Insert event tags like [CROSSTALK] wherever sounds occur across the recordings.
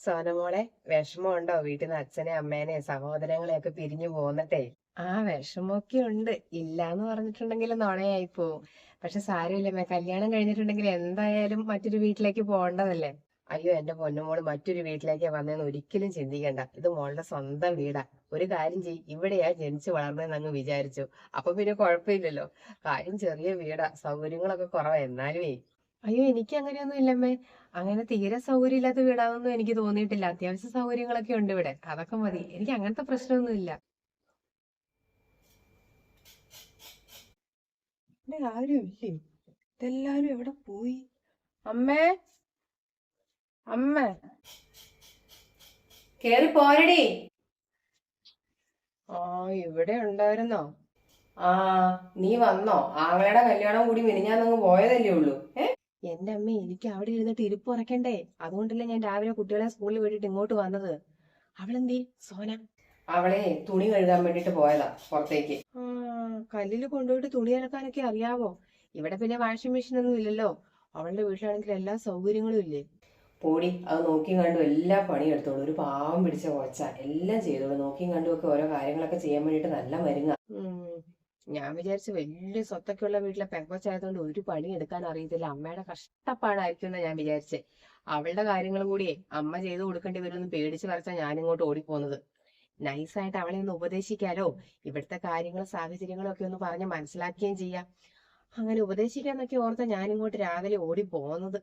സോനമോളെ വിഷമമുണ്ടോ? വീട്ടിൽ നിന്ന് അച്ഛനെ അമ്മേനെ സഹോദരങ്ങളെ ഒക്കെ പിരിഞ്ഞു പോന്നിട്ടേ. ആ വിഷമമൊക്കെ ഉണ്ട്. ഇല്ലാന്ന് പറഞ്ഞിട്ടുണ്ടെങ്കിൽ നുണയായി പോവും പക്ഷെ സാരമില്ലമ്മേ കല്യാണം കഴിഞ്ഞിട്ടുണ്ടെങ്കിൽ എന്തായാലും മറ്റൊരു വീട്ടിലേക്ക് പോകേണ്ടതല്ലേ? അയ്യോ എന്റെ പൊന്നുമോൾ മറ്റൊരു വീട്ടിലേക്ക് വന്നതെന്ന് ഒരിക്കലും ചിന്തിക്കണ്ട. ഇത് മോളുടെ സ്വന്തം വീടാ. ഒരു കാര്യം ചെയ്യ്. ഇവിടെയാ ജനിച്ചു വളർന്നതെന്ന് അങ്ങ് വിചാരിച്ചു. അപ്പൊ പിന്നെ കുഴപ്പമില്ലല്ലോ. കാര്യം ചെറിയ വീടാ. സൗകര്യങ്ങളൊക്കെ കുറവാ. എന്നാലുമേ അയ്യോ എനിക്ക് അങ്ങനെയൊന്നും ഇല്ലമ്മേ. അങ്ങനെ തീരെ സൗകര്യമില്ലാത്ത വീടാണെന്നും എനിക്ക് തോന്നിയിട്ടില്ല. അത്യാവശ്യ സൗകര്യങ്ങളൊക്കെ ഉണ്ട് ഇവിടെ. അതൊക്കെ മതി. എനിക്ക് അങ്ങനത്തെ പ്രശ്നമൊന്നും ഇല്ല. ഇവിടെ ആരും ഇല്ലേ? ഇതെല്ലാരും എവിടെ പോയി? അമ്മേ? അമ്മ? കേറി പോരടി. ആ ഇവിടെ ഉണ്ടായിരുന്നോ? ആ നീ വന്നോ? ആങ്ങളയുടെ കല്യാണം കൂടി മിനിഞ്ഞാന്നങ്ങ് പോയതല്ലേ ഉള്ളൂ. എന്റെ അമ്മ എനിക്ക് അവിടെ ഇരുന്നിട്ട് ഇരിപ്പ് ഉറക്കണ്ടേ? അതുകൊണ്ടല്ലേ ഞാൻ രാവിലെ കുട്ടികളെ സ്കൂളിൽ വിട്ടിട്ട് ഇങ്ങോട്ട് വന്നത്. അവളെന്തി സോന? അവളെ തുണി കഴുകാൻ വേണ്ടിട്ട് പോയതാ പുറത്തേക്ക്. കല്ലിൽ കല്ലിൽ കൊണ്ടുപോയിട്ട് തുണി അലക്കാനൊക്കെ അറിയാവോ? ഇവിടെ പിന്നെ വാഷിംഗ് മെഷീൻ ഒന്നും ഇല്ലല്ലോ. അവളുടെ വീട്ടിലാണെങ്കിൽ എല്ലാ സൗകര്യങ്ങളും ഇല്ലേ? പോടി അത് നോക്കിയും കണ്ടും എല്ലാ പണിയും എടുത്തോളൂ. ഒരു പാവം പിടിച്ച കൊച്ച എല്ലാം ചെയ്തോളൂ. നോക്കിയും കണ്ടും ഒക്കെ ഓരോ കാര്യങ്ങളൊക്കെ ചെയ്യാൻ വേണ്ടിട്ട് നല്ല മരുങ്ങ. ഞാൻ വിചാരിച്ചു വലിയ സ്വത്തൊക്കെ ഉള്ള വീട്ടിലെ പെങ്കൊച്ചായതുകൊണ്ട് ഒരു പണി എടുക്കാൻ അറിയത്തില്ല. അമ്മയുടെ കഷ്ടപ്പാടായിരിക്കും എന്നാ ഞാൻ വിചാരിച്ചേ. അവളുടെ കാര്യങ്ങൾ കൂടിയേ അമ്മ ചെയ്തു കൊടുക്കേണ്ടി വരുമെന്ന് പേടിച്ച് വരച്ചാ ഞാനിങ്ങോട്ട് ഓടിപ്പോന്നത്. നൈസായിട്ട് അവളെ ഒന്ന് ഉപദേശിക്കാലോ? ഇവിടുത്തെ കാര്യങ്ങളും സാഹചര്യങ്ങളും ഒക്കെ ഒന്ന് പറഞ്ഞ് മനസ്സിലാക്കുകയും ചെയ്യാം. അങ്ങനെ ഉപദേശിക്കാന്നൊക്കെ ഓർത്ത ഞാനിങ്ങോട്ട് രാവിലെ ഓടി പോകുന്നത്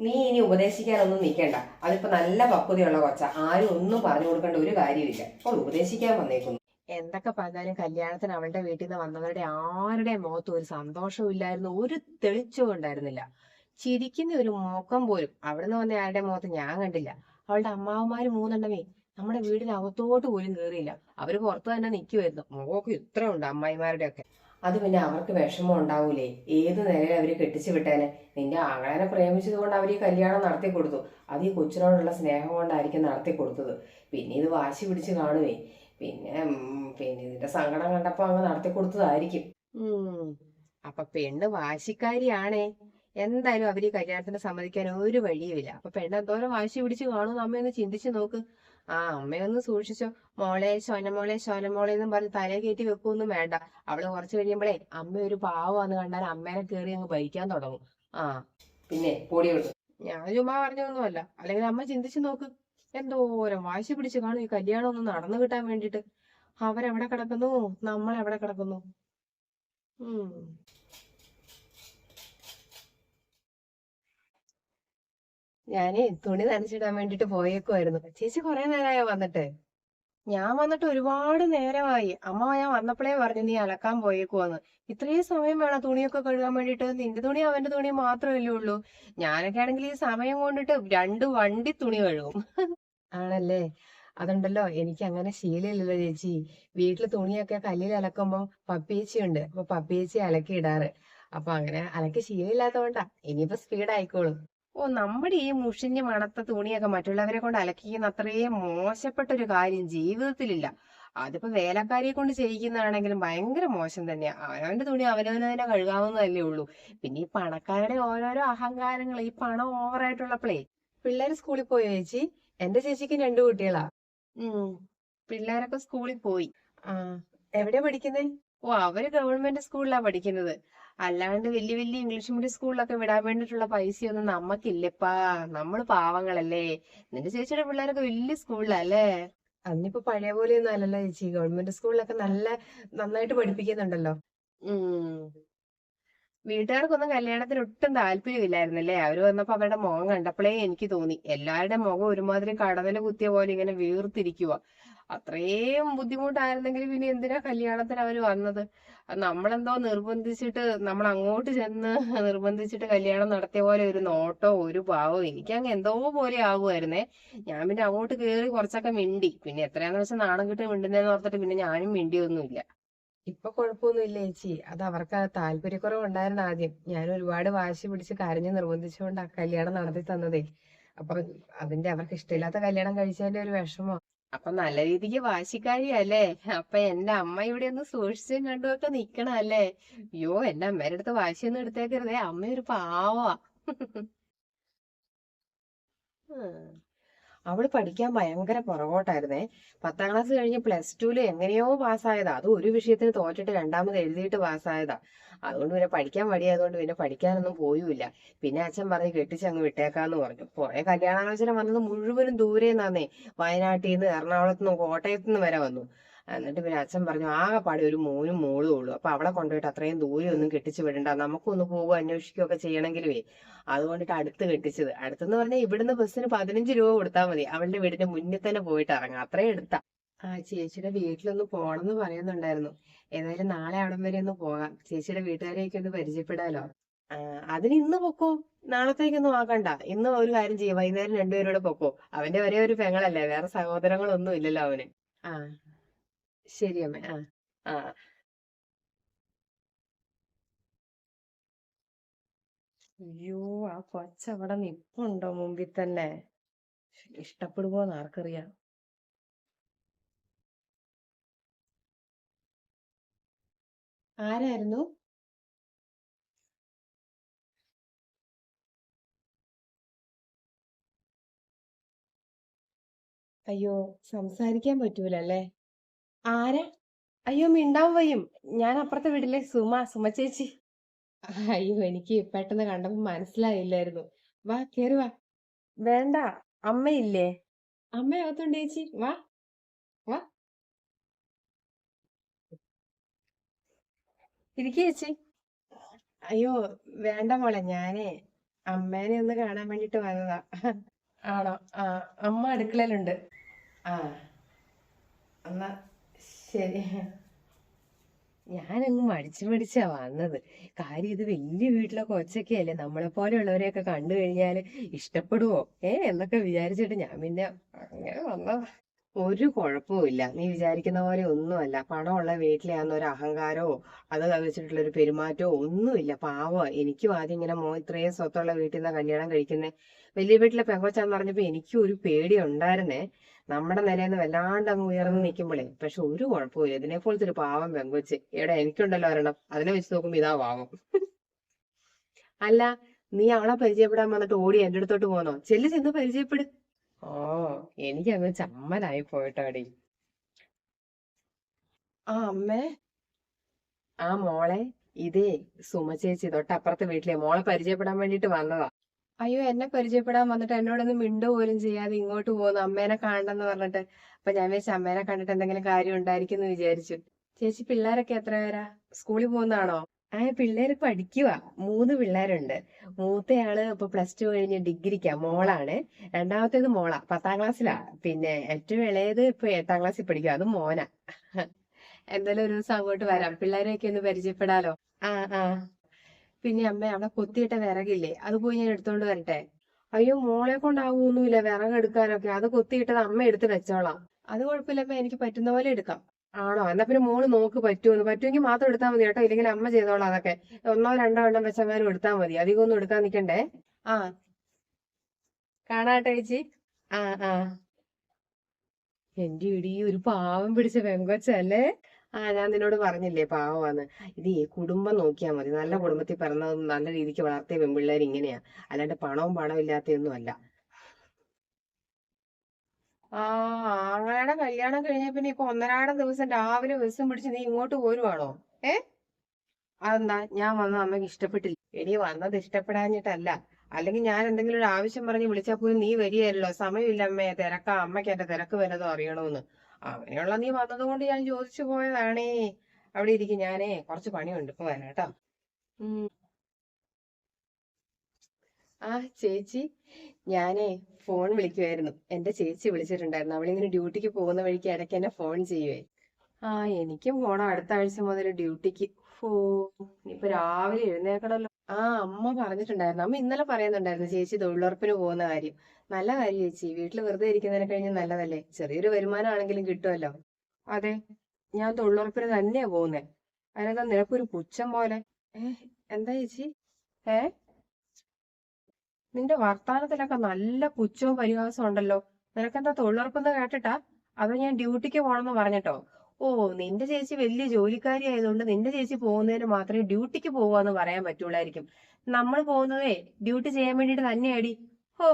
നീ ഇനി ഉപദേശിക്കാനൊന്നും നിൽക്കണ്ട. അതിപ്പോ നല്ല പക്വതയുള്ള കൊച്ച. ആരും ഒന്നും പറഞ്ഞു കൊടുക്കേണ്ട ഒരു കാര്യമില്ല അപ്പോൾ ഉപദേശിക്കാൻ വന്നേക്കുന്നു. എന്തൊക്കെ പറഞ്ഞാലും കല്യാണത്തിന് അവളുടെ വീട്ടിൽ നിന്ന് വന്നവരുടെ ആരുടെ മുഖത്തും ഒരു സന്തോഷവും ഇല്ലായിരുന്നു. ഒരു തെളിച്ചവും ഉണ്ടായിരുന്നില്ല. ചിരിക്കുന്ന ഒരു മുഖം പോലും അവിടുന്ന് വന്ന ആരുടെ മുഖത്ത് ഞാൻ കണ്ടില്ല. അവളുടെ അമ്മാവന്മാര് മൂന്നെണ്ണമേ നമ്മുടെ വീടിനകത്തോട്ട് പോലും കയറിയില്ല അവർ പുറത്തു തന്നെ നിൽക്കുമായിരുന്നു മുഖമൊക്കെ ഇത്ര ഉണ്ട് അമ്മായിമാരുടെ ഒക്കെ. അത് പിന്നെ അവർക്ക് വിഷമം ഉണ്ടാവൂലേ? ഏത് നിലയിൽ അവർ കെട്ടിച്ചു വിട്ടേനെ? നിന്റെ ആങ്ങളനെ പ്രേമിച്ചത് കൊണ്ട് അവർ ഈ കല്യാണം നടത്തി കൊടുത്തു. അത് ഈ കൊച്ചിനോടുള്ള സ്നേഹം കൊണ്ടായിരിക്കും നടത്തി കൊടുത്തത്. പിന്നെ ഇത് വാശി പിടിച്ച് കാണുവേ. പിന്നെ പിന്നെ ഇതിന്റെ സങ്കടം കണ്ടപ്പോ അങ്ങ് നടത്തി കൊടുത്തതായിരിക്കും. അപ്പൊ പെണ്ണ് വാശിക്കാരിയാണേ. എന്തായാലും അവർ കല്യാണത്തിന് സമ്മതിക്കാൻ ഒരു വഴിയുമില്ല. അപ്പൊ പെണ്ണ് എന്തോരം വാശി പിടിച്ച് കാണും അമ്മയൊന്ന് ചിന്തിച്ചു നോക്ക്. ആ അമ്മയൊന്ന് സൂക്ഷിച്ചോ. മോളെ ശോനമോളെ ശോനമോളെ എന്നും പറഞ്ഞ് തലേ കയറ്റി വെക്കൊന്നും വേണ്ട. അവൾ കുറച്ച് കഴിയുമ്പോഴേ അമ്മ ഒരു പാവാന്ന് കണ്ടാൽ അമ്മേനെ കേറി അങ്ങ് ഭരിക്കാൻ തുടങ്ങും. ആ. പിന്നെ ഞാൻ ചുമ്മാ പറഞ്ഞൊന്നുമല്ല അല്ലെങ്കിൽ അമ്മ ചിന്തിച്ചു നോക്ക്. എന്തോരം വാശി പിടിച്ച് കാണും ഈ കല്യാണം ഒന്ന് നടന്നു കിട്ടാൻ വേണ്ടിട്ട് അവരെവിടെ കിടക്കുന്നു നമ്മൾ എവിടെ കിടക്കുന്നു. ഉം. ഞാനേ തുണി നനച്ചിടാൻ വേണ്ടിട്ട് പോയേക്കുമായിരുന്നു ചേച്ചി കുറെ നേരമായോ വന്നിട്ട്. ഞാൻ വന്നിട്ട് ഒരുപാട് നേരമായി. അമ്മ ഞാൻ വന്നപ്പോഴേ പറഞ്ഞു നീ അലക്കാൻ പോയേക്കുവാന്ന്. ഇത്രയും സമയം വേണം തുണിയൊക്കെ കഴുകാൻ വേണ്ടിട്ട് നിന്റെ തുണി അവന്റെ തുണി മാത്രമല്ലേ ഉള്ളൂ. ഞാനൊക്കെ ആണെങ്കിൽ ഈ സമയം കൊണ്ടിട്ട് രണ്ട് വണ്ടി തുണി കഴുകും. ആണല്ലേ? അതുണ്ടല്ലോ. എനിക്ക് അങ്ങനെ ശീലമില്ലല്ലോ ചേച്ചി. വീട്ടിൽ തുണിയൊക്കെ കല്ലിൽ അലക്കുമ്പോ പപ്പിയേച്ചിയുണ്ട് അപ്പൊ പപ്പിയേച്ചി അലക്കി ഇടാറ്. അപ്പൊ അങ്ങനെ അലക്കി ശീലമില്ലാത്തതുകൊണ്ടാ. ഇനിയിപ്പോ സ്പീഡ് ആയിക്കോളും. ഓ നമ്മുടെ ഈ മുഷിഞ്ഞ് മണത്ത തുണിയൊക്കെ മറ്റുള്ളവരെ കൊണ്ട് അലക്കിക്കുന്ന അത്രയും മോശപ്പെട്ട ഒരു കാര്യം ജീവിതത്തിലില്ല. അതിപ്പോ വേലക്കാരിയെ കൊണ്ട് ചെയ്യിക്കുന്നതാണെങ്കിലും ഭയങ്കര മോശം തന്നെയാ. അവനവന്റെ തുണി അവനവന് തന്നെ കഴുകാവുന്നതല്ലേ ഉള്ളൂ. പിന്നെ ഈ പണക്കാരുടെ ഓരോരോ അഹങ്കാരങ്ങൾ ഈ പണം ഓവറായിട്ടുള്ളപ്പോഴേ പിള്ളേര് സ്കൂളിൽ പോയോ ചേച്ചി? എന്റെ ചേച്ചിക്ക് രണ്ടു കുട്ടികളാ. പിള്ളേരൊക്കെ സ്കൂളിൽ പോയി. എവിടെ എവിടെയാ പഠിക്കുന്നേ? ഓ അവർ ഗവൺമെന്റ് സ്കൂളിലാ പഠിക്കുന്നത്. അല്ലാണ്ട് വലിയ വലിയ ഇംഗ്ലീഷ് മീഡിയം സ്കൂളിലൊക്കെ വിടാൻ വേണ്ടിയിട്ടുള്ള പൈസയൊന്നും നമ്മക്കില്ലപ്പാ. നമ്മൾ പാവങ്ങളല്ലേ. നിന്റെ ചേച്ചിയുടെ പിള്ളേരൊക്കെ വലിയ സ്കൂളിലല്ലേ അന്നിപ്പോ പഴയ പോലെയൊന്നും അല്ലല്ലോ ചേച്ചി. ഗവൺമെന്റ് സ്കൂളിലൊക്കെ നല്ല നന്നായിട്ട് പഠിപ്പിക്കുന്നുണ്ടല്ലോ. വീട്ടുകാർക്കൊന്നും കല്യാണത്തിന് ഒട്ടും താല്പര്യമില്ലായിരുന്നല്ലേ? അവർ വന്നപ്പോ അവരുടെ മുഖം കണ്ടപ്പോഴേ എനിക്ക് തോന്നി. എല്ലാവരുടെ മുഖം ഒരുമാതിരി കടതൽ കുത്തിയ പോലെ ഇങ്ങനെ വീർത്തിരിക്കുക അത്രയും ബുദ്ധിമുട്ടായിരുന്നെങ്കിൽ പിന്നെ എന്തിനാ കല്യാണത്തിന് അവർ വന്നത്? നമ്മളെന്തോ നിർബന്ധിച്ചിട്ട് നമ്മൾ അങ്ങോട്ട് ചെന്ന് നിർബന്ധിച്ചിട്ട് കല്യാണം നടത്തിയ പോലെ ഒരു നോട്ടോ ഒരു ഭാവവും എനിക്കങ്ങ് എന്തോ പോലെ ആകുമായിരുന്നേ. ഞാൻ പിന്നെ അങ്ങോട്ട് കേറി കുറച്ചൊക്കെ മിണ്ടി. പിന്നെ എത്രയാന്ന് വെച്ചാൽ നാണം കിട്ടി മിണ്ടുന്നതെന്ന് ഓർത്തിട്ട് പിന്നെ ഞാനും മിണ്ടിയൊന്നുമില്ല. ഇപ്പൊ കുഴപ്പമൊന്നുമില്ല ചേച്ചി. അത് അവർക്ക് താല്പര്യക്കുറവ് ഉണ്ടായിരുന്നു ആദ്യം. ഞാൻ ഒരുപാട് വാശി പിടിച്ച് കരഞ്ഞ് നിർബന്ധിച്ചുകൊണ്ട് ആ കല്യാണം നടത്തി തന്നതേ. അപ്പൊ അതിന്റെ അവർക്ക് ഇഷ്ടമില്ലാത്ത കല്യാണം കഴിച്ചതിന്റെ ഒരു വിഷമം. അപ്പൊ നല്ല രീതിക്ക് വാശിക്കാരിയല്ലേ? അപ്പൊ എന്റെ അമ്മ ഇവിടെ ഒന്ന് സൂക്ഷിച്ചും കണ്ടുമൊക്കെ നിക്കണം അല്ലേ അയ്യോ എന്റെ അമ്മേടെ അടുത്ത് വാശിയൊന്നും എടുത്തേക്കരുതേ. അമ്മ ഒരു പാവാ [LAUGHS] ഉം. അവൾ പഠിക്കാൻ ഭയങ്കര പുറകോട്ടായിരുന്നേ. പത്താം ക്ലാസ് കഴിഞ്ഞ് പ്ലസ് ടുവിൽ എങ്ങനെയോ പാസ്സായതാ അത് ഒരു വിഷയത്തിന് തോറ്റിട്ട് രണ്ടാമത് എഴുതിയിട്ട് പാസ്സായതാ അതുകൊണ്ട് പിന്നെ പഠിക്കാൻ മടിയായതുകൊണ്ട് പിന്നെ പഠിക്കാനൊന്നും പോയുമില്ല. പിന്നെ അച്ഛൻ പറഞ്ഞ് കെട്ടിച്ചങ്ങ് വിട്ടേക്കാന്ന് പറഞ്ഞു. കുറെ കല്യാണാലോചന വന്നത് മുഴുവനും ദൂരെ നിന്നാന്നേ. വയനാട്ടിൽ നിന്ന് എറണാകുളത്തു കോട്ടയത്തു നിന്ന് വരെ വന്നു. എന്നിട്ട് പിന്നെ അച്ഛൻ പറഞ്ഞു ആകെപ്പാടെ ഒരു മോനും മോളും ഉള്ളൂ. അപ്പൊ അവളെ കൊണ്ടുപോയിട്ട് അത്രയും ദൂരെ ഒന്നും കെട്ടിച്ചു വിടണ്ട. നമുക്കൊന്ന് പോകുക അന്വേഷിക്കുകയൊക്കെ ചെയ്യണമെങ്കിലുവേ. അതുകൊണ്ടിട്ട് അടുത്ത് കെട്ടിച്ചത്. അടുത്തെന്ന് പറഞ്ഞാൽ ഇവിടുന്ന് ബസ്സിന് പതിനഞ്ച് രൂപ കൊടുത്താൽ മതി. അവളുടെ വീടിന്റെ മുന്നിൽ തന്നെ പോയിട്ട് ഇറങ്ങാം. അത്രയും എടുത്താ ആ ചേച്ചിയുടെ വീട്ടിലൊന്ന് പോണെന്ന് പറയുന്നുണ്ടായിരുന്നു. ഏതായാലും നാളെ അവിടം വരെ ഒന്ന് പോകാം. ചേച്ചിയുടെ വീട്ടുകാരെയൊക്കെ ഒന്ന് പരിചയപ്പെടാലോ? അതിന് ഇന്ന് പൊക്കോ? നാളത്തേക്കൊന്നും ആക്കണ്ട. ഇന്ന് ഒരു കാര്യം ചെയ്യും. വൈകുന്നേരം രണ്ടുപേരും കൂടെ പൊക്കോ. അവന്റെ ഒരേ ഒരു പെങ്ങളല്ലേ. വേറെ സഹോദരങ്ങളൊന്നും ഇല്ലല്ലോ അവന്. ആ. ശരി അമ്മ ആ ആ അയ്യോ ആ കൊച്ചവിടെ നിപ്പുണ്ടോ മുമ്പിൽ തന്നെ? ഇഷ്ടപ്പെടുമോന്ന് ആർക്കറിയാം. ആരായിരുന്നു? അയ്യോ സംസാരിക്കാൻ പറ്റൂലല്ലേ? ആരാ? അയ്യോ മിണ്ടാവും വയ്യും. ഞാൻ അപ്പുറത്തെ വീട്ടിലെ സുമ സുമ ചേച്ചി. അയ്യോ എനിക്ക് പെട്ടെന്ന് കണ്ടപ്പോ മനസ്സിലായില്ലായിരുന്നു. വാ കേറി വാ. വേണ്ട അമ്മയില്ലേ? അമ്മ അകത്തുണ്ട് ചേച്ചി. വാ വാ. ഇരിക്കേ ചേച്ചി. അയ്യോ വേണ്ട മോളെ ഞാനേ അമ്മേനെ ഒന്ന് കാണാൻ വേണ്ടിട്ട് വന്നതാ. ആണോ? ആ അമ്മ അടുക്കളയിലുണ്ട്. ആ എന്നാ ശരി. ഞാനങ്ങ് മടിച്ചു മടിച്ചാ വന്നത്. കാര്യം ഇത് വലിയ വീട്ടിലെ കൊച്ചൊക്കെ അല്ലേ നമ്മളെ പോലെയുള്ളവരെയൊക്കെ കണ്ടു കഴിഞ്ഞാൽ ഇഷ്ടപ്പെടുവോ? ഏ എന്നൊക്കെ വിചാരിച്ചിട്ട് ഞാൻ പിന്നെ അങ്ങനെ വന്നതാ. ഒരു കുഴപ്പവുമില്ല നീ വിചാരിക്കുന്ന പോലെ ഒന്നുമല്ല. പണമുള്ള വീട്ടിലാന്ന് ഒരു അഹങ്കാരമോ അത് വെച്ചിട്ടുള്ള ഒരു പെരുമാറ്റമോ ഒന്നുമില്ല. പാവമാ എനിക്കും ആദ്യം ഇങ്ങനെ മോ ഇത്രയും സ്വത്തുള്ള വീട്ടിൽ നിന്ന് കല്യാണം കഴിക്കുന്നത് വലിയ വീട്ടിലെ പെങ്കൊച്ചാന്ന് പറഞ്ഞപ്പോ എനിക്കും ഒരു പേടി ഉണ്ടായിരുന്നേ. നമ്മുടെ നിലയിൽ വല്ലാണ്ട് അങ്ങ് ഉയർന്നു നിൽക്കുമ്പോഴേ പക്ഷെ ഒരു കുഴപ്പമില്ല ഇതിനെ പോലത്തെ ഒരു പാവം പെങ്കൊച്ച്. എടാ എനിക്കുണ്ടല്ലോ ഒരെണ്ണം. അതിനെ വെച്ച് നോക്കുമ്പോ ഇതാ പാവം. അല്ല നീ അവളെ പരിചയപ്പെടാൻ വന്നിട്ട് ഓടി എന്റെ അടുത്തോട്ട് പോന്നോ? ചെല്ലു ചെന്ന് പരിചയപ്പെട്. ഓ എനിക്കന്ന് ചമ്മലായി പോയിട്ടോടി. ആ അമ്മേ. ആ മോളെ. ഇതേ സുമ ചേച്ചി തൊട്ടപ്പുറത്തെ വീട്ടിലെ മോളെ പരിചയപ്പെടാൻ വേണ്ടിട്ട് വന്നതാ. അയ്യോ എന്നെ പരിചയപ്പെടാൻ വന്നിട്ട് എന്നോടൊന്നും മിണ്ടു പോലും ചെയ്യാതെ ഇങ്ങോട്ട് പോകുന്നു. അമ്മേനെ കാണണമെന്ന് പറഞ്ഞിട്ട്. അപ്പൊ ഞാൻ വിചാരിച്ചു അമ്മേനെ കണ്ടിട്ട് എന്തെങ്കിലും കാര്യം ഉണ്ടായിരിക്കും എന്ന് വിചാരിച്ചു. ചേച്ചി പിള്ളേരൊക്കെ എത്ര പേരാ? സ്കൂളിൽ പോകുന്നതാണോ? ആ പിള്ളേര് പഠിക്കുവാ. മൂന്ന് പിള്ളേരുണ്ട്. മൂത്തയാൾ ഇപ്പൊ പ്ലസ് ടു കഴിഞ്ഞ് ഡിഗ്രിക്കാ. മോളാണ്. രണ്ടാമത്തേത് മോളാ. പത്താം ക്ലാസ്സിലാ. പിന്നെ ഏറ്റവും ഇളയത് ഇപ്പൊ എട്ടാം ക്ലാസ്സിൽ പഠിക്കുക അത് മോനാ. എന്തായാലും ഒരു ദിവസം അങ്ങോട്ട് വരാം. പിള്ളേരെയൊക്കെ ഒന്ന് പരിചയപ്പെടാലോ. ആ ആ. പിന്നെ അമ്മ അവിടെ കൊത്തിയിട്ട വിറകില്ലേ? അത് പോയി ഞാൻ എടുത്തോണ്ട് വരട്ടെ. അയ്യോ മോളെ കൊണ്ടാവൂന്നുമില്ല വിറകെടുക്കാനൊക്കെ അത് കൊത്തിയിട്ടത് അമ്മ എടുത്ത് വെച്ചോളാം. അത് കുഴപ്പമില്ല അമ്മ. എനിക്ക് പറ്റുന്ന പോലെ എടുക്കാം. ആണോ? എന്നാ പിന്നെ മോൾ നോക്ക് പറ്റുമെന്ന് പറ്റുമെങ്കിൽ മാത്രം എടുത്താൽ മതി കേട്ടോ. ഇല്ലെങ്കിൽ അമ്മ ചെയ്തോളാം അതൊക്കെ. ഒന്നോ രണ്ടോ എണ്ണം വെച്ചെങ്ങാനും എടുത്താൽ മതി. അധികം ഒന്നും എടുക്കാൻ നിക്കണ്ടേ? ആ. കാണാട്ടെ ചേച്ചി. ആ ആ. എന്റെ ഇടി ഒരു പാവം പിടിച്ച പെങ്കൊച്ചല്ലേ? ആ ഞാൻ നിന്നോട് പറഞ്ഞില്ലേ പാവമാന്ന്. ഇത് ഈ കുടുംബം നോക്കിയാൽ മതി. നല്ല കുടുംബത്തിൽ പിറന്നതും നല്ല രീതിക്ക് വളർത്തിയ പെൺപിള്ളേർ ഇങ്ങനെയാ. അല്ലാണ്ട് പണവും പണവും അല്ല. ആ ആങ്ങളുടെ കല്യാണം കഴിഞ്ഞ പിന്നെ ഇപ്പൊ ഒന്നരാടം ദിവസം രാവിലെ ബസ്സും പിടിച്ച് നീ ഇങ്ങോട്ട് പോരുവാണോ? ഏ? അതെന്താ? ഞാൻ വന്ന അമ്മയ്ക്ക് ഇഷ്ടപ്പെട്ടില്ല. എടി വന്നത് ഇഷ്ടപ്പെടാഞ്ഞിട്ടല്ല. അല്ലെങ്കിൽ ഞാൻ എന്തെങ്കിലും ഒരു ആവശ്യം പറഞ്ഞ് വിളിച്ചാ പോലും നീ വരികയല്ലോ സമയമില്ല അമ്മേ. തിരക്കാ. അമ്മയ്ക്ക് എന്റെ തിരക്ക് വല്ലതും അറിയണമെന്ന് അങ്ങനെയുള്ള നീ വന്നത് കൊണ്ട് ഞാൻ ചോദിച്ചു പോയതാണേ. അവിടെ ഇരിക്കും. ഞാനേ കുറച്ച് പണിയുണ്ട്. ഇപ്പൊ വരാം. ആ ചേച്ചി. ഞാനേ ഫോൺ വിളിക്കുമായിരുന്നു എന്റെ ചേച്ചി വിളിച്ചിട്ടുണ്ടായിരുന്നു. അവളിങ്ങനെ ഡ്യൂട്ടിക്ക് പോകുന്ന വഴിക്ക് ഇടയ്ക്ക് എന്നെ ഫോൺ ചെയ്യുവേ. ആ എനിക്കും പോണം. അടുത്ത ആഴ്ച മുതൽ ഡ്യൂട്ടിക്ക്. ഓ ഇപ്പൊ രാവിലെ എഴുന്നേക്കണല്ലോ ആ അമ്മ പറഞ്ഞിട്ടുണ്ടായിരുന്നു. അമ്മ ഇന്നലെ പറയുന്നുണ്ടായിരുന്നു ചേച്ചി തൊഴിലുറപ്പിന് പോകുന്ന കാര്യം. നല്ല കാര്യം ചേച്ചി. വീട്ടിൽ വെറുതെ ഇരിക്കുന്നതിനെ കഴിഞ്ഞ് നല്ലതല്ലേ? ചെറിയൊരു വരുമാനമാണെങ്കിലും കിട്ടുമല്ലോ അതെ ഞാൻ തൊഴിലുറപ്പിന് തന്നെയാ പോകുന്നേ. അതിനെന്താ നിനക്കൊരു പുച്ഛം പോലെ? എന്താ ചേച്ചി? ഏ? നിന്റെ വർത്താനത്തിലൊക്കെ നല്ല പുച്ഛവും പരിഹാസവും ഉണ്ടല്ലോ. നിനക്കെന്താ തൊഴിലുറപ്പെന്ന് കേട്ടിട്ടാ? അതോ ഞാൻ ഡ്യൂട്ടിക്ക് പോണെന്ന് പറഞ്ഞിട്ടോ. ഓ നിന്റെ ചേച്ചി വലിയ ജോലിക്കാരി ആയതുകൊണ്ട് നിന്റെ ചേച്ചി പോകുന്നതിന് മാത്രമേ ഡ്യൂട്ടിക്ക് പോവാന്ന് പറയാൻ പറ്റുള്ളായിരിക്കും. നമ്മൾ പോകുന്നതേ ഡ്യൂട്ടി ചെയ്യാൻ വേണ്ടിട്ട് തന്നെയാടി. ഓ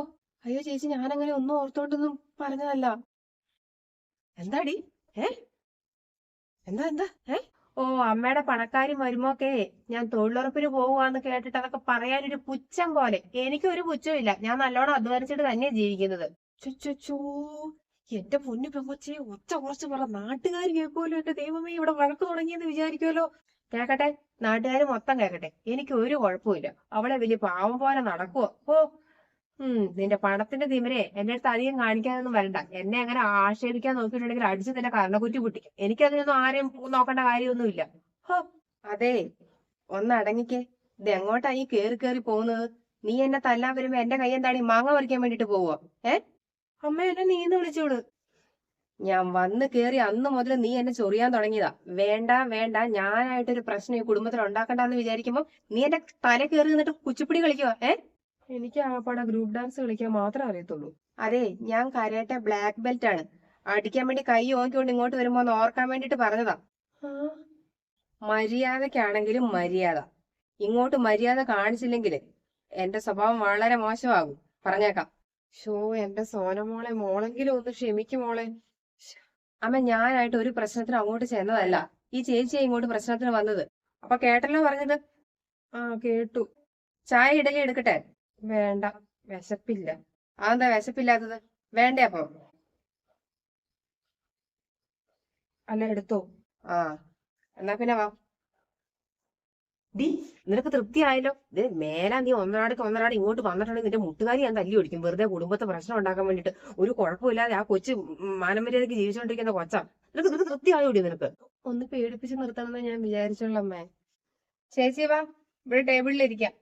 അയ്യോ ചേച്ചി ഞാൻ അങ്ങനെ ഒന്നും ഓർത്തോണ്ടൊന്നും പറഞ്ഞതല്ല. എന്താടി? ഏ? എന്താ എന്താ? ഏ? ഓ അമ്മയുടെ പണക്കാരി മരുമോക്കെ ഞാൻ തൊഴിലുറപ്പിന് പോവുകയെന്ന് കേട്ടിട്ട് അതൊക്കെ പറയാനൊരു പുച്ഛം പോലെ. എനിക്കൊരു പുച്ഛമില്ല ഞാൻ നല്ലോണം അധ്വാനിച്ചിട്ട് തന്നെയാ ജീവിക്കുന്നത്. എന്റെ പൊന്നു പെമ്പച്ചെ ഒച്ച കുറച്ച് പറ. നാട്ടുകാർ കേൾക്കുമല്ലോ എന്റെ ദൈവമേ ഇവിടെ വഴക്ക് തുടങ്ങിയെന്ന് വിചാരിക്കുമല്ലോ. കേക്കട്ടെ? നാട്ടുകാർ മൊത്തം കേക്കട്ടെ. എനിക്ക് ഒരു കുഴപ്പമില്ല അവളെ വലിയ പാവം പോലെ നടക്കുവോ? ഓ ഉം നിന്റെ പണത്തിന്റെ തിമിരെ എന്റെ അടുത്ത് അധികം കാണിക്കാനൊന്നും വരണ്ട. എന്നെ അങ്ങനെ ആക്ഷേപിക്കാൻ നോക്കിയിട്ടുണ്ടെങ്കിൽ അടിച്ച് നിന്റെ കർണക്കുറ്റി പൊട്ടിക്കും. എനിക്കതിനൊന്നും ആരെയും നോക്കേണ്ട കാര്യമൊന്നുമില്ല. ഹോ അതെ ഒന്ന് അടങ്ങിക്കേ. ഇത് എങ്ങോട്ടാ ഈ കേറി കേറി പോകുന്നത്? നീ എന്നെ തല്ലാൻ വരുമ്പോ എന്റെ കൈ എന്താണ് മാങ്ങ പറിക്കാൻ വേണ്ടിട്ട് പോവോ ഏ? അമ്മ എന്നെ നീ നീന്ന് വിളിച്ചോളൂ. ഞാൻ വന്ന് കേറി അന്ന് മുതൽ നീ എന്നെ ചൊറിയാൻ തുടങ്ങിയതാ. വേണ്ട വേണ്ട. ഞാനായിട്ടൊരു പ്രശ്നം ഈ കുടുംബത്തിൽ ഉണ്ടാക്കണ്ടെന്ന് വിചാരിക്കുമ്പോ നീ എന്റെ തല കേറി നിന്നിട്ട് കുച്ചിപ്പിടി കളിക്കുവാ. ഏ? എനിക്ക് ആകപ്പാടെ ഗ്രൂപ്പ് ഡാൻസ് കളിക്കാൻ മാത്രമേ അറിയത്തുള്ളൂ. അതെ ഞാൻ കരാട്ടെ ബ്ലാക്ക് ബെൽറ്റ് ആണ്. അടിക്കാൻ വേണ്ടി കൈ ഓങ്ങിക്കൊണ്ട് ഇങ്ങോട്ട് വരുമ്പോ ഒന്ന് ഓർക്കാൻ വേണ്ടിട്ട് പറഞ്ഞതാ. മര്യാദക്കാണെങ്കിലും മര്യാദ. ഇങ്ങോട്ട് മര്യാദ കാണിച്ചില്ലെങ്കിൽ എന്റെ സ്വഭാവം വളരെ മോശമാകും. പറഞ്ഞേക്കാം. ഷോ എന്റെ സോനമോളെ മോളെങ്കിലും ഒന്ന് ക്ഷമിക്ക് മോളെ. അമ്മ ഞാനായിട്ട് ഒരു പ്രശ്നത്തിന് അങ്ങോട്ട് ചെന്നതല്ല. ഈ ചേച്ചിയെ ഇങ്ങോട്ട് പ്രശ്നത്തിന് വന്നത്. അപ്പൊ കേട്ടല്ലോ പറഞ്ഞത്? ആ കേട്ടു. ചായ ഇഡലി എടുക്കട്ടെ? വേണ്ട. വിശപ്പില്ല. അതെന്താ വിശപ്പില്ലാത്തത്? വേണ്ടേ അപ്പൊ? അല്ല എടുത്തോ. ആ. എന്നാ പിന്നെ വാ. ഡി നിനക്ക് തൃപ്തിയായല്ലോ? ഇതിന് മേലാ നീ ഒന്നരാടക്ക് ഒന്നരാട് ഇങ്ങോട്ട് വന്നിട്ടുണ്ടെങ്കിൽ നിന്റെ മുട്ടുകാരി ഞാൻ തല്ലി ഓടിക്കും. വെറുതെ കുടുംബത്തെ പ്രശ്നം ഉണ്ടാക്കാൻ വേണ്ടിട്ട് ഒരു കുഴപ്പമില്ലാതെ ആ കൊച്ചു മാനമര്യാദക്ക് ജീവിച്ചുകൊണ്ടിരിക്കുന്ന കൊച്ചാ. നിനക്ക് നിനക്ക് തൃപ്തിയായോടി നിനക്ക്? ഒന്ന് പേടിപ്പിച്ച് നിർത്തണമെന്ന് ഞാൻ വിചാരിച്ചുള്ള അമ്മേ. ചേച്ചി വാ. ഇവിടെ ടേബിളിലിരിക്കാം.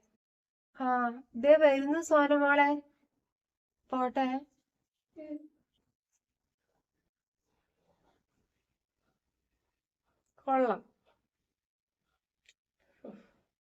ആ ഇതേ വരുന്നു സോനമോളെ പോട്ടെ. കൊള്ളാം.